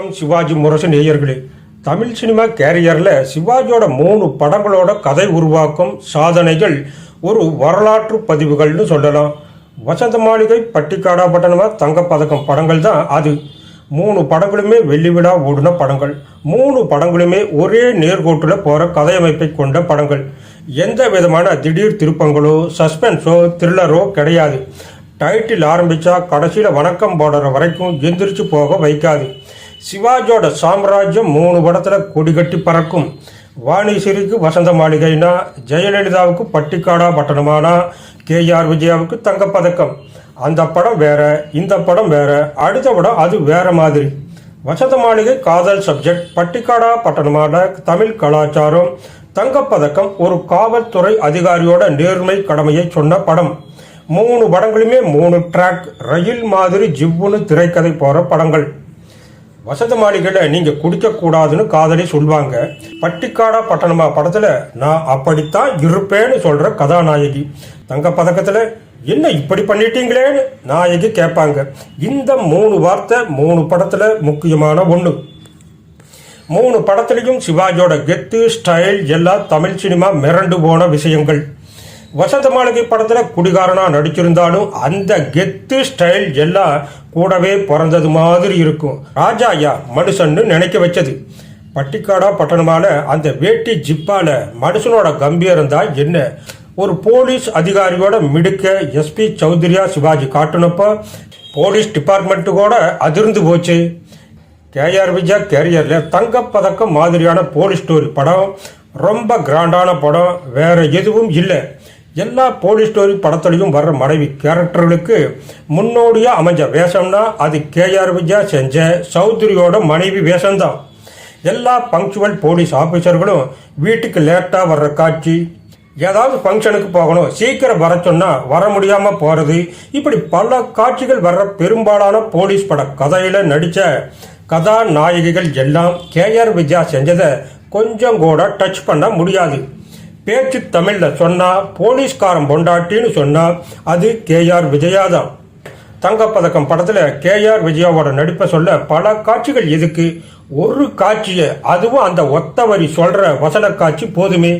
வணக்கம் சிவாஜி முரசு நேயர்களே. தமிழ் சினிமா கேரியரில் சிவாஜியோட மூணு படங்களோட கதை உருவாக்கும் சாதனைகள் ஒரு வரலாற்று பதிவுகள்னு சொல்லலாம். வசந்த மாளிகை பட்டிக்காடா பட்டணமா தங்கப்பதக்கம் படங்கள் தான் அது. மூணு படங்களுமே வெள்ளி விழா ஓடின படங்கள். மூணு படங்களுமே ஒரே நேர்கோட்டில் போகிற கதையமைப்பை கொண்ட படங்கள். எந்த விதமான திடீர் திருப்பங்களோ சஸ்பென்ஸோ த்ரில்லரோ கிடையாது. டைட்டில் ஆரம்பித்தா கடைசியில் வணக்கம் போடுற வரைக்கும் எந்திரிச்சு போக வைக்காது. சிவாஜியோட சாம்ராஜ்யம் மூணு படத்தில் கொடிகட்டி பறக்கும். வாணிசிறிக்கு வசந்த மாளிகைனா ஜெயலலிதாவுக்கு பட்டிக்காடா பட்டணமானா கேஆர் விஜயாவுக்கு தங்கப்பதக்கம். அந்த படம் வேற இந்த படம் வேற அடுத்த படம் அது வேற மாதிரி. வசந்த மாளிகை காதல் சப்ஜெக்ட் பட்டிக்காடா பட்டணமான தமிழ் கலாச்சாரம் தங்கப்பதக்கம் ஒரு காவல்துறை அதிகாரியோட நேர்மை கடமையை சொன்ன படம். மூணு படங்களுமே மூணு ட்ராக் ரயில் மாதிரி ஜிவ்வுன்னு திரைக்கதை போகிற படங்கள். வசந்த மாளிகையில் நீங்கள் குடிக்கக்கூடாதுன்னு காதலி சொல்லுவாங்க பட்டிக்காடா பட்டணமா? படத்தில் நான் அப்படித்தான் இருப்பேன்னு சொல்கிற கதாநாயகி. தங்க பதக்கத்தில் என்ன இப்படி பண்ணிட்டீங்களேன்னு? நாயகி கேட்பாங்க. இந்த மூணு வார்த்தை மூணு படத்தில் முக்கியமான ஒன்று மூணு படத்துலையும் சிவாஜியோட கெத்து ஸ்டைல் எல்லாம் தமிழ் சினிமா மிரண்டு போன விஷயங்கள். வசந்த மாளிகை படத்தில் குடிகாரனாக நடிச்சிருந்தாலும் அந்த கெத்து ஸ்டைல் எல்லாம் கூடவே பிறந்தது மாதிரி இருக்கும். ராஜா ஐயா மனுஷன்னு நினைக்க வச்சது. பட்டிக்காடா பட்டணமான அந்த வேட்டி ஜிப்பால மனுஷனோட கம்பீரம் தான் என்ன? ஒரு போலீஸ் அதிகாரியோட மிடுக்க எஸ்பி சௌத்ரியா சிவாஜி காட்டுனப்போ போலீஸ் டிபார்ட்மெண்ட்டு கூட அதிர்ந்து போச்சு. கேஆர் விஜயா கேரியரில் தங்கப்பதக்கம் மாதிரியான போலீஸ் ஸ்டோரி படம். ரொம்ப கிராண்டான படம். வேற எதுவும் இல்லை. எல்லா போலீஸ் ஸ்டோரி படத்துலையும் வர்ற மனைவி கேரக்டர்களுக்கு முன்னோடியாக அமைஞ்ச வேஷம்னா அது கேஆர் விஜயா செஞ்ச சௌத்ரியோட மனைவி வேஷம்தான். எல்லா பங்க்சுவல் போலீஸ் ஆஃபீஸர்களும் வீட்டுக்கு லேட்டாக வர்ற காட்சி ஏதாவது ஃபங்க்ஷனுக்கு போகணும் சீக்கிரம் வர சொன்னால் வர முடியாமல் போகிறது இப்படி பல காட்சிகள் வர்ற பெரும்பாலான போலீஸ் பட கதையில் நடித்த கதாநாயகிகள் எல்லாம் கேஆர் விஜயா செஞ்சதை கொஞ்சம் கூட டச் பண்ண முடியாது. பேச்சு தமிழில் சொன்னா போலீஸ்காரன் பொண்டாட்டின்னு சொன்னா அது கேஆர் விஜயா தான். தங்கப்பதக்கம் படத்தில் கேஆர் விஜயாவோட நடிப்பை சொல்ல பல காட்சிகள் எதுக்கு? ஒரு காட்சியை அதுவும் அந்த ஒத்த வரி சொல்ற வசன காட்சி போதுமே.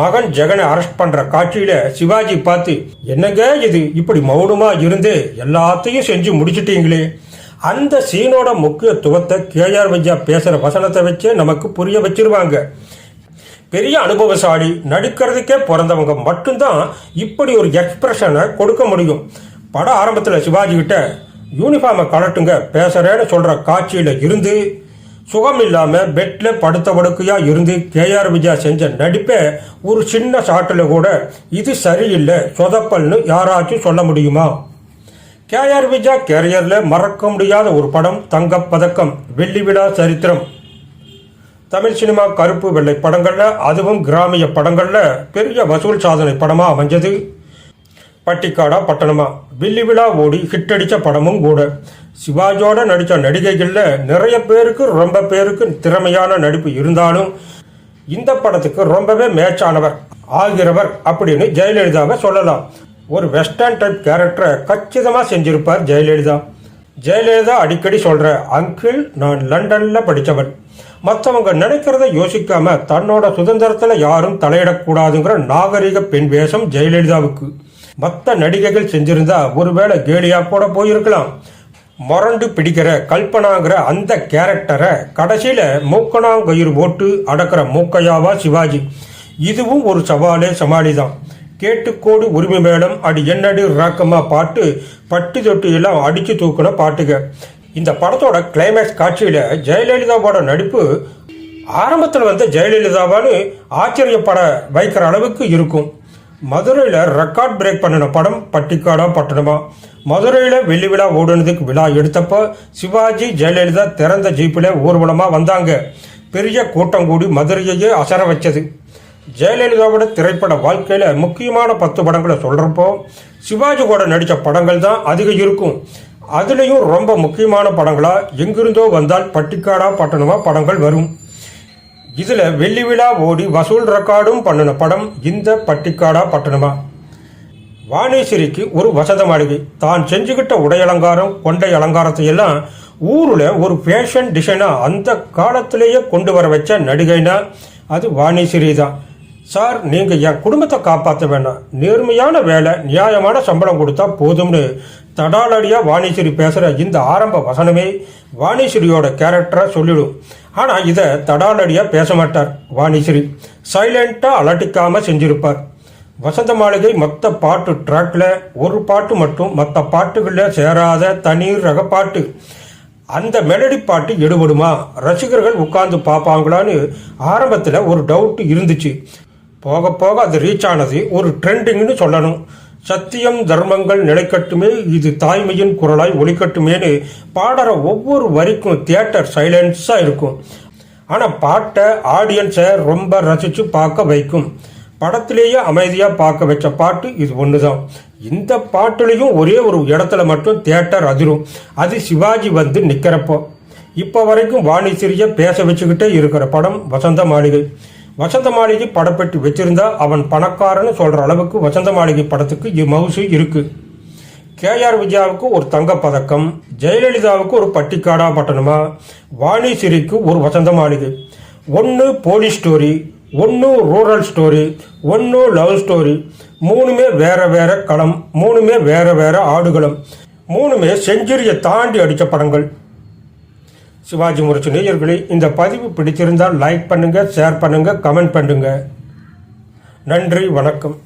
மகன் ஜெகனை அரெஸ்ட் பண்ற காட்சியில சிவாஜி பார்த்து என்னங்க இது? இப்படி மௌனமா இருந்து எல்லாத்தையும் செஞ்சு முடிச்சிட்டீங்களே. அந்த சீனோட முக்கியத்துவத்தை கேஆர் விஜயா பேசுற வசனத்தை வச்சே நமக்கு புரிய வச்சிருவாங்க. பெரிய அனுபவசாலி நடிக்கிறதுக்கே பிறந்தவங்க மட்டும்தான் இப்படி ஒரு எக்ஸ்பிரஷனை கொடுக்க முடியும். பட ஆரம்பத்தில் சிவாஜி கிட்ட யூனிஃபார்மை கலட்டுங்க பேசுறேன்னு சொல்கிற காட்சியில் இருந்து சுகம் இல்லாமல் பெட்டில் படுத்த படுக்கையாக இருந்து கேஆர் விஜயா செஞ்ச நடிப்பை ஒரு சின்ன ஷாட்டில் கூட இது சரியில்லை சொதப்பல்னு யாராச்சும் சொல்ல முடியுமா? கேஆர் விஜயா கேரியரில் மறக்க முடியாத ஒரு படம் தங்கப்பதக்கம் வெள்ளி விழா சரித்திரம். தமிழ் சினிமா கருப்பு வெள்ளை படங்களில் அதுவும் கிராமிய படங்களில் பெரிய வசூல் சாதனை படமாக அமைஞ்சது. பட்டிக்காடா பட்டணமா. வில்லி விழா ஓடி ஹிட் அடித்த படமும் கூட. சிவாஜியோட நடித்த நடிகைகளில் நிறைய பேருக்கு ரொம்ப பேருக்கு திறமையான நடிப்பு இருந்தாலும் இந்த படத்துக்கு ரொம்பவே மேட்சானவர் ஆகிறவர் அப்படின்னு ஜெயலலிதாவை சொல்லலாம். ஒரு வெஸ்டர்ன் டைப் கேரக்டரை கச்சிதமாக செஞ்சிருப்பார் ஜெயலலிதா. ஜெயலலிதா அடிக்கடி சொல்கிற அங்கிள் நான் லண்டனில் படித்தவன் மற்றவங்க நினைக்கிறத யோசிக்காம தன்னோட சுதந்திரத்தில் யாரும் தலையிடக்கூடாதுங்கிற நாகரிக பெண் வேஷம் ஜெயலலிதாவுக்கு. மற்ற நடிகைகள் செஞ்சிருந்தா ஒருவேளை கேலியா கூட போயிருக்கலாம். மொரண்டு பிடிக்கிற கல்பனாங்கிற அந்த கேரக்டரை கடைசியில மூக்கணாங்கயிறு போட்டு அடக்கிற மூக்கையாவா சிவாஜி. இதுவும் ஒரு சவாலே சமாளிதான். கேட்டுக்கோடு உரிமை மேளம் அடி என்னடி ராக்கமா பாட்டு பட்டு தொட்டு எல்லாம் அடிச்சு தூக்குன பாட்டுக. இந்த படத்தோட கிளைமேக்ஸ் காட்சியில் ஜெயலலிதாவோட நடிப்பு ஆரம்பத்தில் வந்த ஜெயலலிதாவான்னு ஆச்சரியப்பட வைக்கிற அளவுக்கு இருக்கும். மதுரையில் ரெக்கார்ட் பிரேக் பண்ணின படம் பட்டிக்காடா பட்டணமா? மதுரையில் வெள்ளி விழா ஓடுனதுக்கு விழா எடுத்தப்போ சிவாஜி ஜெயலலிதா திறந்த ஜீப்பில் ஊர்வலமாக வந்தாங்க. பெரிய கூட்டம் கூடி மதுரையையே அசர வச்சது. ஜெயலலிதாவோட திரைப்பட வாழ்க்கையில் முக்கியமான பத்து படங்களை சொல்கிறப்போ சிவாஜி கூட நடித்த படங்கள் தான் அதிகம் இருக்கும். அதுலேயும் ரொம்ப முக்கியமான படங்களாக எங்கிருந்தோ வந்தால் பட்டிக்காடா பட்டணமா படங்கள் வரும். இதில் வெள்ளி விழா ஓடி வசூல் ரெக்கார்டும் பண்ணின படம் இந்த பட்டிக்காடா பட்டணமா? வாணேஸ்வரிக்கு ஒரு வசந்த மாளிகை. தான் செஞ்சுக்கிட்ட உடை அலங்காரம் கொண்டை அலங்காரத்தை எல்லாம் ஊரில் ஒரு ஃபேஷன் டிசைனாக அந்த காலத்திலேயே கொண்டு வர வச்ச நடிகைனா அது வாணேஸ்வரி தான். சார் நீங்கள் என் குடும்பத்தை காப்பாற்ற வேண்டாம் நேர்மையான வேலை நியாயமான சம்பளம் கொடுத்தா போதும்னு தடாலடியாக வாணேஸ்வரி பேசுகிற இந்த ஆரம்ப வசனமே வாணிஸ்வரியோட கேரக்டரை சொல்லிடும். ஆனால் இதை தடாலடியாக பேச மாட்டார் வாணேஸ்வரி சைலண்ட்டாக அலட்டிக்காமல் செஞ்சிருப்பார். வசந்த மாளிகை மொத்த பாட்டு ட்ராக்ல ஒரு பாட்டு மட்டும் மற்ற பாட்டுகளில் சேராத தனி ரக பாட்டு. அந்த மெலடி பாட்டு எடுபடுமா? ரசிகர்கள் உட்கார்ந்து பார்ப்பாங்களான்னு ஆரம்பத்தில் ஒரு டவுட் இருந்துச்சு. போக போக அது ரீச் ஆனது ஒரு ட்ரெண்டிங்னு சொல்லணும். சத்தியம் தர்மங்கள் நிலைக்கட்டுமே இது தாய்மையின் குரலாய் ஒலிக்கட்டுமேன்னு பாடுற ஒவ்வொரு வரிக்கும் தியேட்டர் சைலன்ஸாக இருக்கும். ஆனால் பாட்டை ஆடியன்ஸை ரொம்ப ரசித்து பார்க்க வைக்கும். படத்திலேயே அமைதியாக பார்க்க வச்ச பாட்டு இது ஒன்று தான் இந்த பாட்டுலேயும் ஒரே ஒரு இடத்துல மட்டும் தியேட்டர் அதிரும். அது சிவாஜி வந்து நிற்கிறப்போ இப்போ வரைக்கும் வாணிசிறிய பேச வச்சுக்கிட்டே இருக்கிற படம் வசந்த மாளிகை. வசந்த மாளிகை படப்பெட்டி வச்சிருந்தா அவன் பணக்காரன்னு சொல்கிற அளவுக்கு வசந்த மாளிகை படத்துக்கு இ- மவுசு இருக்குது கேஆர் விஜயாவுக்கு ஒரு தங்கப்பதக்கம் ஜெயலலிதாவுக்கு ஒரு பட்டிக்காடா பட்டணமா? வாணிசிரிக்கு ஒரு வசந்த மாளிகை ஒன்று போலீஸ் ஸ்டோரி ஒன்று ரூரல் ஸ்டோரி ஒன்று லவ் ஸ்டோரி. மூணுமே வேற வேற களம் மூணுமே வேற வேற ஆடுகளம். மூணுமே செஞ்சுரியை தாண்டி அடித்த படங்கள். சிவாஜி முரசு நேயர்களே இந்த பதிவு பிடிச்சிருந்தால் லைக் பண்ணுங்கள் ஷேர் பண்ணுங்கள் கமெண்ட் பண்ணுங்கள் நன்றி வணக்கம்.